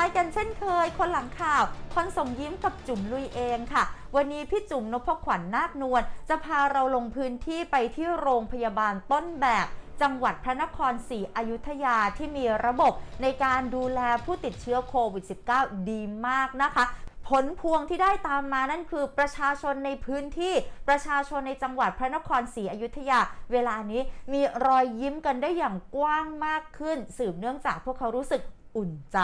ท้ายกันเช่นเคย คนหลังข่าว คนส่งยิ้มกับจุ๋มลุยเองค่ะ วันนี้พี่จุ๋มนพขวัญนาคนวลจะพาเราลงพื้นที่ไปที่โรงพยาบาลต้นแบบจังหวัดพระนครศรีอยุธยาที่มีระบบในการดูแลผู้ติดเชื้อโควิด -19 ดีมากนะคะ ผลพวงที่ได้ตามมานั่นคือประชาชนในพื้นที่ประชาชนในจังหวัดพระนครศรีอยุธยา เวลานี้มีรอยยิ้มกันได้อย่างกว้างมากขึ้น สืบเนื่องจากพวกเขารู้สึก อุ่นใจ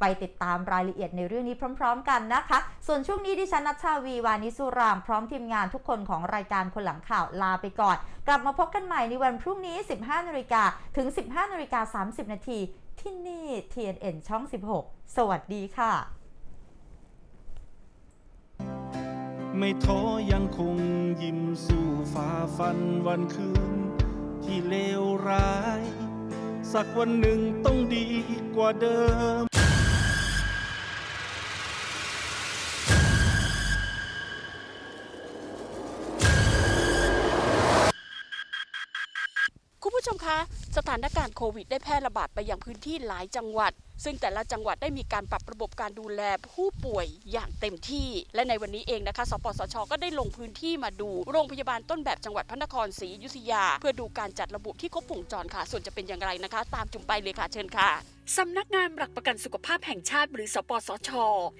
ไปติดตามรายละเอียดในเรื่องนี้พร้อม ๆ กันนะคะ ส่วนช่วงนี้ดิฉันนัชชาวีวานิสุราม พร้อมทีมงานทุกคนของรายการคนหลังข่าวลาไปก่อน กลับมาพบกันใหม่ในวันพรุ่งนี้ 15นาฬิกาถึง 15นาฬิกา30 นาทีที่นี่ TNN ช่อง 16 สวัสดีค่ะ ไม่ท้อยังคงยิ้มสู้ฝ่าฟันวันคืนที่เลวร้าย สักวันหนึ่งต้องดีกว่าเดิม ชมคะสถานการณ์โควิดได้แพร่ระบาดไปยังพื้นที่หลายจังหวัด ซึ่งแต่ละจังหวัดได้มีการปรับระบบการดูแลผู้ป่วยอย่างเต็มที่ และในวันนี้เองนะคะ สปสช ก็ได้ลงพื้นที่มาดูโรงพยาบาลต้นแบบจังหวัดพระนครศรีอยุธยา เพื่อดูการจัดระบบที่ครบวงจรค่ะ ส่วนจะเป็นอย่างไรนะคะ ตามจุ่มไปเลยค่ะเชิญค่ะ สำนักงานหลักประกันสุขภาพแห่งชาติหรือสปสช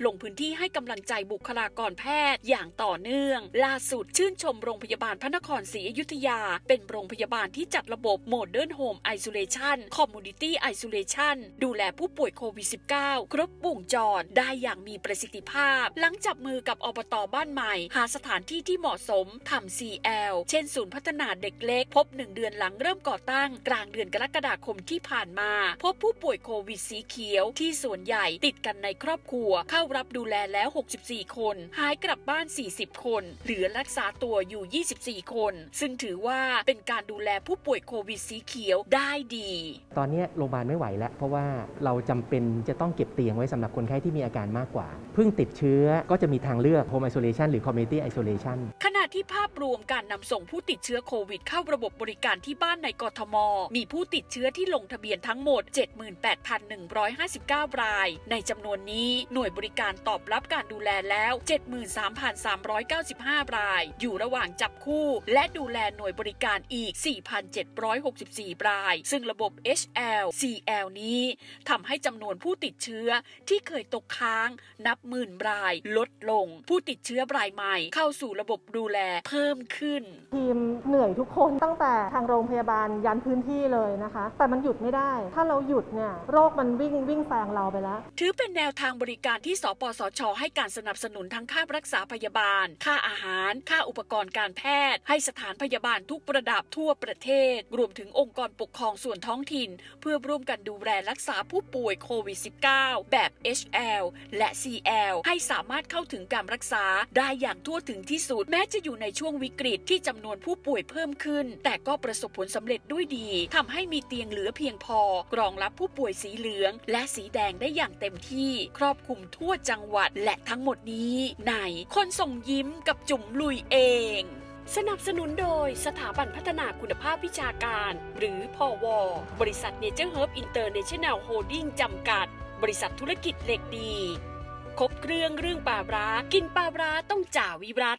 ลงพื้นที่ให้กำลังใจบุคลากรแพทย์อย่างต่อเนื่อง ล่าสุดชื่นชมโรงพยาบาลพระนครศรีอยุธยา เป็นโรงพยาบาลที่จัดระบบโมเดิร์นโฮมไอโซเลชันคอมมูนิตี้ไอโซเลชันดูแลผู้ป่วยโควิด -19 ครบวงจรได้อย่างมีประสิทธิภาพ หลังจับมือกับอบตบ้านใหม่ หาสถานที่ที่เหมาะสมทำ CL เช่นศูนย์พัฒนาเด็กเล็ก พบ1เดือนหลังเริ่มก่อตั้ง กลางเดือนกรกฎาคมที่ผ่านมา พบผู้ป่วยโควิดสีเขียวที่ส่วนใหญ่ติดกันในครอบครัว เข้ารับดูแลแล้ว 64 คน หายกลับบ้าน 40 คน เหลือรักษาตัวอยู่ 24 คน ซึ่งถือว่าเป็นการดูแลผู้ป่วยโควิดสีเขียวได้ดี ตอนนี้โรงพยาบาลไม่ไหวแล้ว เพราะว่าเราจำเป็นจะต้องเก็บเตียงไว้สำหรับคนไข้ที่มีอาการมากกว่า เพิ่งติดเชื้อก็จะมีทางเลือก Home Isolation หรือ Community Isolation ที่ภาพรวมการนำส่งผู้ติดเชื้อโควิดเข้าระบบบริการที่บ้านในกทม มีผู้ติดเชื้อที่ลงทะเบียนทั้งหมด 78,159 ราย ในจำนวนนี้หน่วยบริการตอบรับการดูแลแล้ว 73,395 ราย อยู่ระหว่างจับคู่ และดูแลหน่วยบริการอีก 4,764 ราย ซึ่งระบบ HL CL นี้ทำให้จำนวนผู้ติดเชื้อที่เคยตกค้าง นับหมื่นรายลดลง ผู้ติดเชื้อรายใหม่เข้าสู่ระบบดูแลเพิ่มขึ้น ทีมเหนื่อยทุกคนตั้งแต่ทางโรงพยาบาลยันพื้นที่เลยนะคะ แต่มันหยุดไม่ได้ ถ้าเราหยุดเนี่ยโรคมันวิ่งวิ่งแซงเราไปแล้ว ถือเป็นแนวทางบริการที่สปสช ให้การสนับสนุนทั้งค่ารักษาพยาบาล ค่าอาหาร ค่าอุปกรณ์การแพทย์ ให้สถานพยาบาลทุกระดับทั่วประเทศ รวมถึงองค์กรปกครองส่วนท้องถิ่น เพื่อร่วมกันดูแลรักษาผู้ป่วยโควิด -19 แบบ HL และ CL ให้สามารถเข้าถึงการรักษาได้อย่างทั่วถึงที่สุดแม้จะอยู่ในช่วงวิกฤตที่จำนวนผู้ป่วยเพิ่มขึ้น แต่ก็ประสบผลสำเร็จด้วยดีทำให้มีเตียงเหลือเพียงพอ กรองรับผู้ป่วยสีเหลือง และสีแดงได้อย่างเต็มที่ ครอบคลุมทั่วจังหวัดและทั้งหมดนี้ในคนส่งยิ้มกับจุ๋มลุยเองสนับสนุนโดยสถาบันพัฒนาคุณภาพวิชาการ หรือพอวบริษัทเนเจอร์เฮิร์บอินเตอร์เนชั่นแนลโฮดดิ้งจำกัด บริษัทธุรกิจเหล็กดี ครบเครื่องเรื่องปลาร้ากินปลาร้าต้องจ่าวิรัต